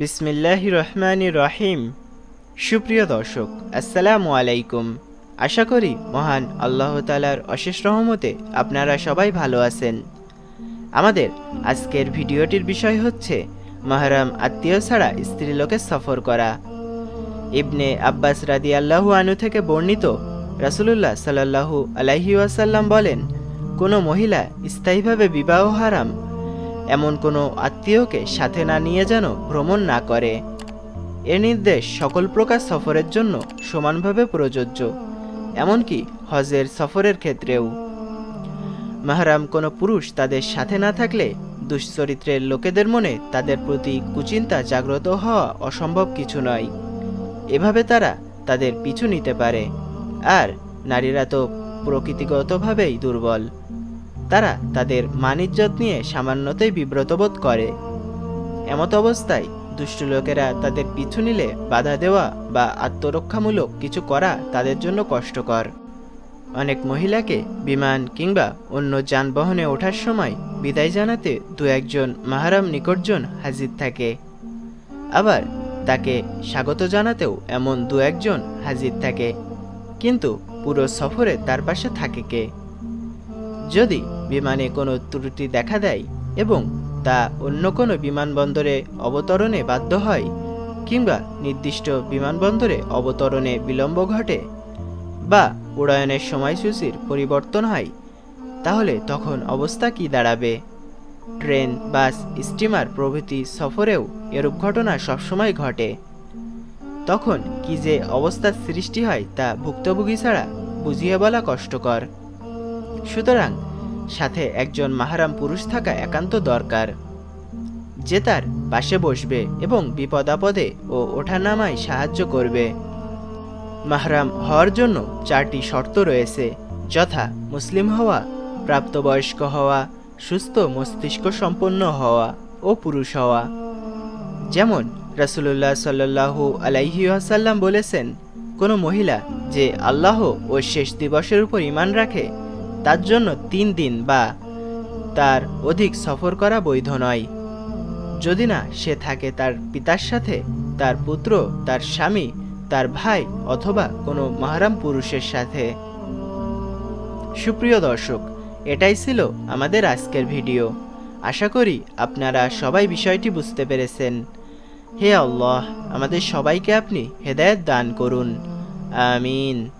বিসমিল্লাহ রহমান রহিম সুপ্রিয় দর্শক, আসসালামু আলাইকুম। আশা করি মহান আল্লাহ তালার অশেষ রহমতে আপনারা সবাই ভালো আছেন। আমাদের আজকের ভিডিওটির বিষয় হচ্ছে মাহরাম আত্মীয় ছাড়া স্ত্রীলোকে সফর করা। ইবনে আব্বাস রাদি আল্লাহু আনু থেকে বর্ণিত রাসুলুল্লাহ সাল্লাহু আলাইহি ওয়াসাল্লাম বলেন, কোনো মহিলা স্থায়ীভাবে বিবাহ হারাম এমন কোনো আত্মীয়কে সাথে না নিয়ে যেন ভ্রমণ না করে। এ নির্দেশ সকল প্রকার সফরের জন্য সমানভাবে প্রযোজ্য, এমনকি হজের সফরের ক্ষেত্রেও। মাহরাম কোনো পুরুষ তাদের সাথে না থাকলে দুশ্চরিত্রের লোকেদের মনে তাদের প্রতি কুচিন্তা জাগ্রত হওয়া অসম্ভব কিছু নয়। এভাবে তারা তাদের পিছু নিতে পারে, আর নারীরা তো প্রকৃতিগতভাবেই দুর্বল। তারা তাদের মানিজ্যত নিয়ে সামান্যতেই বিব্রত বোধ করে। এমত অবস্থায় দুষ্ট লোকেরা তাদের পিছু নিলে বাধা দেওয়া বা আত্মরক্ষামূলক কিছু করা তাদের জন্য কষ্টকর। অনেক মহিলাকে বিমান কিংবা অন্য যানবাহনে ওঠার সময় বিদায় জানাতে দু একজন মাহারাম নিকটজন হাজির থাকে। আবার তাকে স্বাগত জানাতেও এমন দু একজন হাজির থাকে। কিন্তু পুরো সফরে তার পাশে থাকে কে? যদি বিমানে কোনো ত্রুটি দেখা দেয় এবং তা অন্য কোনো বিমানবন্দরে অবতরণে বাধ্য হয় কিংবা নির্দিষ্ট বিমানবন্দরে অবতরণে বিলম্ব ঘটে বা উড়ায়নের সময়সূচির পরিবর্তন হয়, তাহলে তখন অবস্থা কি দাঁড়াবে? ট্রেন, বাস, স্টিমার প্রভৃতি সফরেও এরূপ ঘটনা সবসময় ঘটে। তখন কি যে অবস্থার সৃষ্টি হয় তা ভুক্তভোগী ছাড়া বুঝিয়ে বলা কষ্টকর। সুতরাং সাথে একজন মাহারাম পুরুষ থাকা একান্ত দরকার। যে তার পাশে বসবে এবং বিপদ আপদে ও ওঠানামায় সাহায্য করবে। মাহরাম হওয়ার জন্য চারটি শর্ত রয়েছে। যথা মুসলিম হওয়া, প্রাপ্তবয়স্ক হওয়া, সুস্থ মস্তিষ্ক সম্পন্ন হওয়া ও পুরুষ হওয়া। যেমন রাসুলুল্লাহ সাল্লাহু আলাইহি আসাল্লাম বলেছেন, কোনো মহিলা যে আল্লাহ ও শেষ দিবসের উপর ইমান রাখে তার জন্য তিন দিন বা তার অধিক সফর করা বৈধ নয়। যদি না সে থাকে তার পিতার সাথে, তার পুত্র, তার স্বামী, তার ভাই অথবা কোনো মহারাম পুরুষের সাথে। সুপ্রিয় দর্শক, এটাই ছিল আমাদের আজকের ভিডিও। আশা করি আপনারা সবাই বিষয়টি বুঝতে পেরেছেন। হে আল্লাহ, আমাদের সবাইকে আপনি হেদায়েত দান করুন। আমিন।